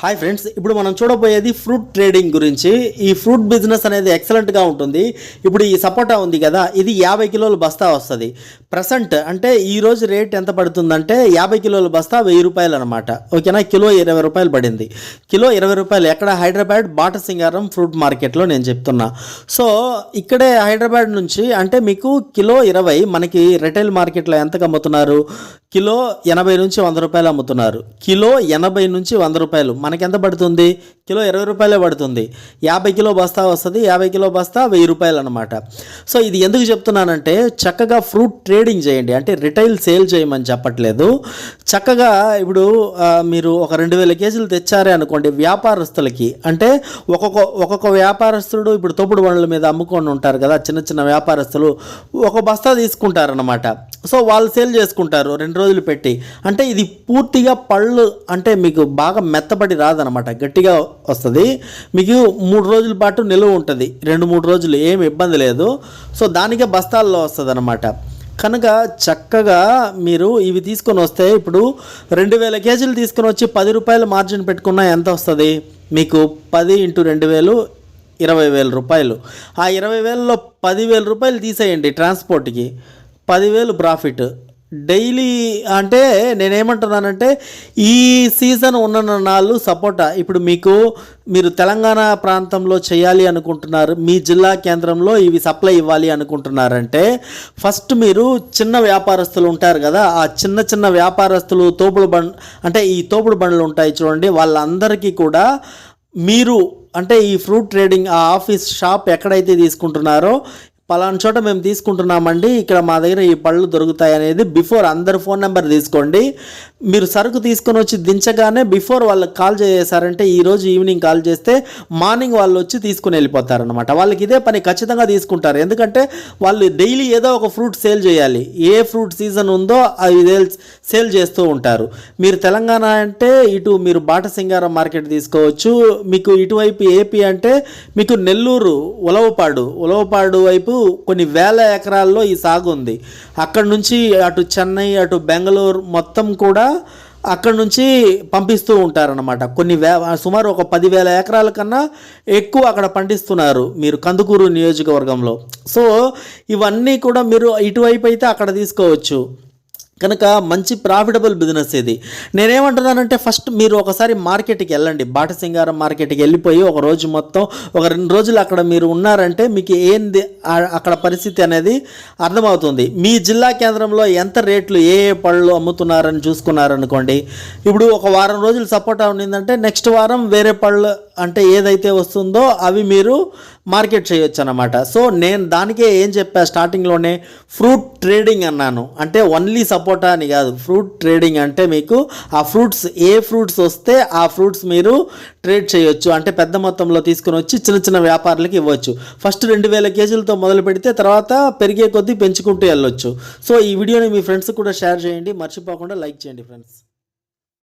Hi friends ఇప్పుడు మనం చూడబోయేది ఫ్రూట్ ట్రేడింగ్ గురించి. ఈ ఫ్రూట్ బిజినెస్ అనేది ఎక్సలెంట్గా ఉంటుంది. ఇప్పుడు ఈ సపోటా ఉంది కదా ఇది యాభై కిలోల బస్తా వస్తుంది. ప్రసెంట్ అంటే ఈరోజు రేట్ ఎంత పడుతుందంటే యాభై కిలోల బస్తా వెయ్యి రూపాయలు అనమాట ఓకేనా? కిలో ఇరవై రూపాయలు పడింది. కిలో ఇరవై రూపాయలు ఎక్కడ? హైదరాబాద్ బాటసింగారం ఫ్రూట్ మార్కెట్లో నేను చెప్తున్నా. సో ఇక్కడే హైదరాబాద్ నుంచి అంటే మీకు కిలో ఇరవై మనకి రిటైల్ మార్కెట్లో ఎంతకు అమ్ముతున్నారు? కిలో ఎనభై నుంచి వంద రూపాయలు అమ్ముతున్నారు. కిలో ఎనభై నుంచి వంద రూపాయలు. మనకెంత పడుతుంది? కిలో ఇరవై రూపాయలే పడుతుంది. యాభై కిలో బస్తా వస్తుంది యాభై కిలో బస్తా వెయ్యి రూపాయలు అనమాట సో ఇది ఎందుకు చెప్తున్నానంటే చక్కగా ఫ్రూట్ ట్రేడింగ్ చేయండి. అంటే రిటైల్ సేల్ చేయమని చెప్పట్లేదు. చక్కగా ఇప్పుడు మీరు ఒక రెండు వేల కేజీలు తెచ్చారే అనుకోండి వ్యాపారస్తులకి. అంటే ఒక్కొక్క ఒక్కొక్క వ్యాపారస్తుడు ఇప్పుడు తోపుడు బండ్ల మీద అమ్ముకొని ఉంటారు కదా చిన్న చిన్న వ్యాపారస్తులు ఒక బస్తా తీసుకుంటారనమాట సో వాళ్ళు సేల్ చేసుకుంటారు రెండు రోజులు పెట్టి. అంటే ఇది పూర్తిగా పళ్ళు అంటే మీకు బాగా మెత్తబడి రాదనమాట గట్టిగా వస్తుంది. మీకు మూడు రోజుల పాటు నిలువ ఉంటుంది. రెండు మూడు రోజులు ఏమి ఇబ్బంది లేదు. సో దానికే బస్తాల్లో వస్తుంది అనమాట కనుక చక్కగా మీరు ఇవి తీసుకొని వస్తే ఇప్పుడు రెండు వేల కేజీలు తీసుకొని వచ్చి పది రూపాయలు మార్జిన్ పెట్టుకున్నా ఎంత వస్తుంది? మీకు పది ఇంటూ రెండు వేలు ఇరవై వేల రూపాయలు. ఆ ఇరవై వేలలో పదివేల రూపాయలు తీసేయండి ట్రాన్స్పోర్ట్కి. పదివేలు ప్రాఫిట్. డైలీ అంటే నేనేమంటున్నానంటే ఈ సీజన్ ఉన్న నాళ్ళు సపోటా. ఇప్పుడు మీకు మీరు తెలంగాణ ప్రాంతంలో చేయాలి అనుకుంటున్నారు మీ జిల్లా కేంద్రంలో ఇవి సప్లై ఇవ్వాలి అనుకుంటున్నారంటే ఫస్ట్ మీరు చిన్న వ్యాపారస్తులు ఉంటారు కదా ఆ చిన్న చిన్న వ్యాపారస్తులు తోపుడు బండ్ అంటే ఈ తోపుడు బండ్లు ఉంటాయి చూడండి వాళ్ళందరికీ కూడా మీరు అంటే ఈ ఫ్రూట్ ట్రేడింగ్ ఆ ఆఫీస్ షాప్ ఎక్కడైతే తీసుకుంటున్నారో పలానా చోట మేము తీసుకుంటున్నామండి. ఇక్కడ మా దగ్గర ఈ పళ్ళు దొరుకుతాయి అనేది బిఫోర్ అందరు ఫోన్ నెంబర్ తీసుకోండి. మీరు సరుకు తీసుకొని వచ్చి దించగానే బిఫోర్ వాళ్ళకి కాల్ చేశారంటే ఈరోజు ఈవినింగ్ కాల్ చేస్తే మార్నింగ్ వాళ్ళు వచ్చి తీసుకుని వెళ్ళిపోతారనమాట వాళ్ళకి ఇదే పని ఖచ్చితంగా తీసుకుంటారు. ఎందుకంటే వాళ్ళు డైలీ ఏదో ఒక ఫ్రూట్ సేల్ చేయాలి. ఏ ఫ్రూట్ సీజన్ ఉందో అవి సేల్ సేల్ చేస్తూ ఉంటారు. మీరు తెలంగాణ అంటే ఇటు మీరు బాటసింగారం మార్కెట్ తీసుకోవచ్చు. మీకు ఇటువైపు ఏపీ అంటే మీకు నెల్లూరు ఉలవపాడు. ఉలవపాడు వైపు కొన్ని వేల ఎకరాల్లో ఈ సాగు ఉంది. అక్కడ నుంచి అటు చెన్నై అటు బెంగళూరు మొత్తం కూడా అక్కడ నుంచి పంపిస్తూ ఉంటారనమాట కొన్ని వే సుమారు ఒక పదివేల ఎకరాల కన్నా ఎక్కువ అక్కడ పండిస్తున్నారు మీరు కందుకూరు నియోజకవర్గంలో. సో ఇవన్నీ కూడా మీరు ఇటువైపు అయితే అక్కడ తీసుకోవచ్చు. కనుక మంచి ప్రాఫిటబుల్ బిజినెస్ ఇది. నేనేమంటున్నానంటే ఫస్ట్ మీరు ఒకసారి మార్కెట్కి వెళ్ళండి. బాటసింగారం మార్కెట్కి వెళ్ళిపోయి ఒక రోజు మొత్తం ఒక రెండు రోజులు అక్కడ మీరు ఉన్నారంటే మీకు ఏంది అక్కడ పరిస్థితి అనేది అర్థమవుతుంది. మీ జిల్లా కేంద్రంలో ఎంత రేట్లు ఏ ఏ పళ్ళు అమ్ముతున్నారని చూసుకున్నారనుకోండి. ఇప్పుడు ఒక వారం రోజులు సపోర్ట్ ఉండిందంటే నెక్స్ట్ వారం వేరే పళ్ళు అంటే ఏదైతే వస్తుందో అవి మీరు మార్కెట్ చేయొచ్చు అనమాట సో నేను దానికే ఏం చెప్పా స్టార్టింగ్లోనే ఫ్రూట్ ట్రేడింగ్ అన్నాను. అంటే ఓన్లీ సపోటా అని కాదు. ఫ్రూట్ ట్రేడింగ్ అంటే మీకు ఆ ఫ్రూట్స్ ఏ ఫ్రూట్స్ వస్తే ఆ ఫ్రూట్స్ మీరు ట్రేడ్ చేయొచ్చు. అంటే పెద్ద మొత్తంలో తీసుకుని వచ్చి చిన్న చిన్న వ్యాపారులకు ఇవ్వచ్చు. ఫస్ట్ రెండు వేల కేజీలతో మొదలు పెడితే తర్వాత పెరిగే కొద్దీ పెంచుకుంటూ వెళ్ళొచ్చు. సో ఈ వీడియోని మీ ఫ్రెండ్స్ కూడా షేర్ చేయండి. మర్చిపోకుండా లైక్ చేయండి ఫ్రెండ్స్.